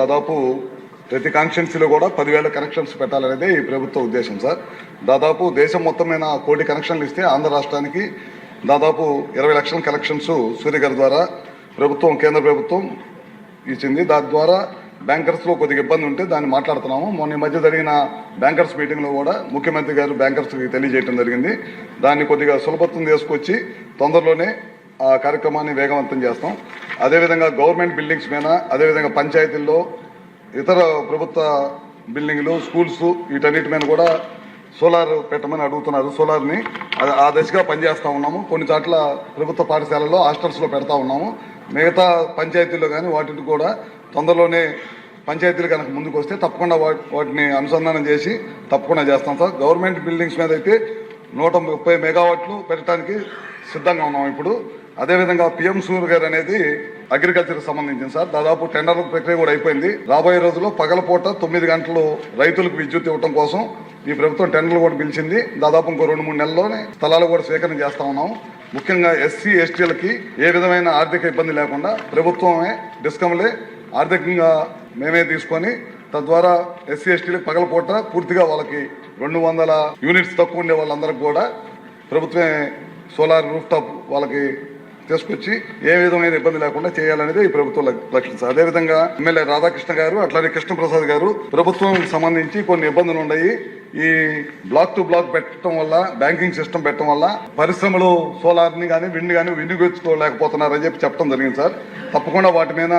దాదాపు ప్రతి కాన్స్టిట్యున్సీలో కూడా పదివేల కనెక్షన్స్ పెట్టాలనేది ఈ ప్రభుత్వ ఉద్దేశం సార్. దాదాపు దేశం మొత్తం మీద కోటి కనెక్షన్లు ఇస్తే ఆంధ్ర రాష్ట్రానికి దాదాపు ఇరవై లక్షల కనెక్షన్స్ సూర్య గారి ద్వారా ప్రభుత్వం కేంద్ర ప్రభుత్వం ఇచ్చింది. దాని ద్వారా బ్యాంకర్స్లో కొద్దిగా ఇబ్బంది ఉంటే దాన్ని మాట్లాడుతున్నాము. మొన్న ఈ మధ్య జరిగిన బ్యాంకర్స్ మీటింగ్లో కూడా ముఖ్యమంత్రి గారు బ్యాంకర్స్కి తెలియజేయడం జరిగింది. దాన్ని కొద్దిగా సులభత్వం తీసుకొచ్చి తొందరలోనే ఆ కార్యక్రమాన్ని వేగవంతం చేస్తాం. అదేవిధంగా గవర్నమెంట్ బిల్డింగ్స్ మీద అదేవిధంగా పంచాయతీల్లో ఇతర ప్రభుత్వ బిల్డింగ్లు స్కూల్స్ వీటన్నిటి మీద కూడా సోలార్ పెట్టమని అడుగుతున్నారు. సోలార్ని ఆ దశగా పనిచేస్తూ ఉన్నాము. కొన్ని చోట్ల ప్రభుత్వ పాఠశాలలో హాస్టల్స్లో పెడతా ఉన్నాము. మిగతా పంచాయతీల్లో కానీ వాటిని కూడా తొందరలోనే పంచాయతీలు కనుక ముందుకు వస్తే తప్పకుండా వా- వాటిని అనుసంధానం చేసి తప్పకుండా చేస్తాం సార్. గవర్నమెంట్ బిల్డింగ్స్ మీద అయితే నూట ముప్పై మెగావాట్లు పెట్టడానికి సిద్ధంగా ఉన్నాం ఇప్పుడు. అదేవిధంగా పిఎం సూర్ గారు అనేది అగ్రికల్చర్ సంబంధించింది సార్. దాదాపు టెండర్ ప్రక్రియ కూడా అయిపోయింది. రాబోయే రోజుల్లో పగలపూట తొమ్మిది గంటలు రైతులకు విద్యుత్ ఇవ్వడం కోసం ఈ ప్రభుత్వం టెండర్లు కూడా పిలిచింది. దాదాపు ఇంకో రెండు మూడు నెలల్లోనే స్థలాలు కూడా స్వీకరణ చేస్తా ఉన్నాం. ముఖ్యంగా ఎస్సీ ఎస్టీలకి ఏ విధమైన ఆర్థిక ఇబ్బంది లేకుండా ప్రభుత్వమే డిస్కమ్లే ఆర్థికంగా మేమే తీసుకొని తద్వారా ఎస్సీ ఎస్టీలకు పగలపూట పూర్తిగా వాళ్ళకి రెండు వందల యూనిట్స్ తక్కువ ఉండే వాళ్ళందరికీ కూడా ప్రభుత్వమే సోలార్ రూఫ్ టాప్ వాళ్ళకి తీసుకొచ్చి ఏ విధమైన ఇబ్బంది లేకుండా చేయాలనేది ఈ ప్రభుత్వం లక్ష్యం సార్. అదేవిధంగా ఎమ్మెల్యే రాధాకృష్ణ గారు అట్లానే కృష్ణప్రసాద్ గారు ప్రభుత్వం సంబంధించి కొన్ని ఇబ్బందులు ఉన్నాయి. ఈ బ్లాక్ టు బ్లాక్ పెట్టడం వల్ల బ్యాంకింగ్ సిస్టమ్ పెట్టడం వల్ల పరిశ్రమలు సోలార్ని కానీ విండ్ కానీ వినియోగించుకోలేకపోతున్నారని చెప్పి చెప్పడం జరిగింది సార్. తప్పకుండా వాటి మీద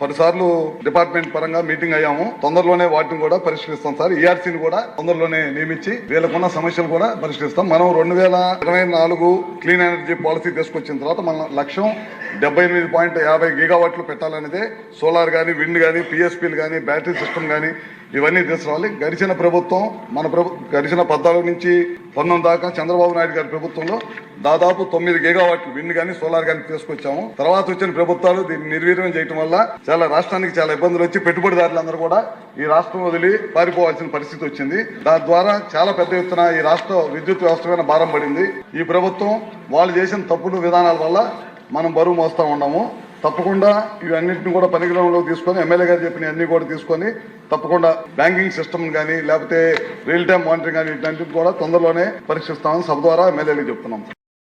పలుసార్లు డిపార్ట్మెంట్ పరంగా మీటింగ్ అయ్యాము. తొందరలోనే వాటిని కూడా పరిష్కరిస్తాం సార్. ఈఆర్సీని కూడా తొందరలోనే నియమించి వీళ్ళకున్న సమస్యలు కూడా పరిష్కరిస్తాం. మనం రెండు వేల ఇరవై నాలుగు క్లీన్ ఎనర్జీ పాలసీ తీసుకొచ్చిన తర్వాత మన లక్ష్యం డెబ్బై ఎనిమిది పాయింట్ యాభై గిగావాట్లు పెట్టాలనేదే సోలార్ కానీ విండ్ కానీ పిఎస్పీలు కానీ బ్యాటరీ సిస్టమ్ కానీ ఇవన్నీ తీసుకురావాలి. గడిచిన ప్రభుత్వం మన ప్రభు గడిచిన పద్నాలుగు నుంచి పంతొమ్మిది దాకా చంద్రబాబు నాయుడు గారి ప్రభుత్వంలో దాదాపు తొమ్మిది గిగావాట్లు విండ్ కానీ సోలార్ కానీ తీసుకొచ్చాము. తర్వాత వచ్చిన ప్రభుత్వాలు దీన్ని నిర్వీర్యం చేయడం వల్ల చాలా రాష్ట్రానికి చాలా ఇబ్బందులు వచ్చి పెట్టుబడిదారులందరూ కూడా ఈ రాష్ట్రం వదిలి పారిపోవాల్సిన పరిస్థితి వచ్చింది. దాని ద్వారా చాలా పెద్ద ఎత్తున ఈ రాష్ట్ర విద్యుత్ వ్యవస్థ మీద భారం పడింది. ఈ ప్రభుత్వం వాళ్ళు చేసిన తప్పుడు విధానాల వల్ల మనం బరువు మోస్తా ఉన్నాము తప్పకుండా ఇవన్నింటిని కూడా పరిగణలోకి తీసుకొని ఎమ్మెల్యే గారు చెప్పిన అన్ని కూడా తీసుకొని తప్పకుండా బ్యాంకింగ్ సిస్టమ్ కానీ లేకపోతే రియల్ టైం మానిటరింగ్ కానీ ఇట్లాంటివి కూడా తొందరలోనే పరీక్షిస్తామని సభ ద్వారా ఎమ్మెల్యేలకు చెప్తున్నాం.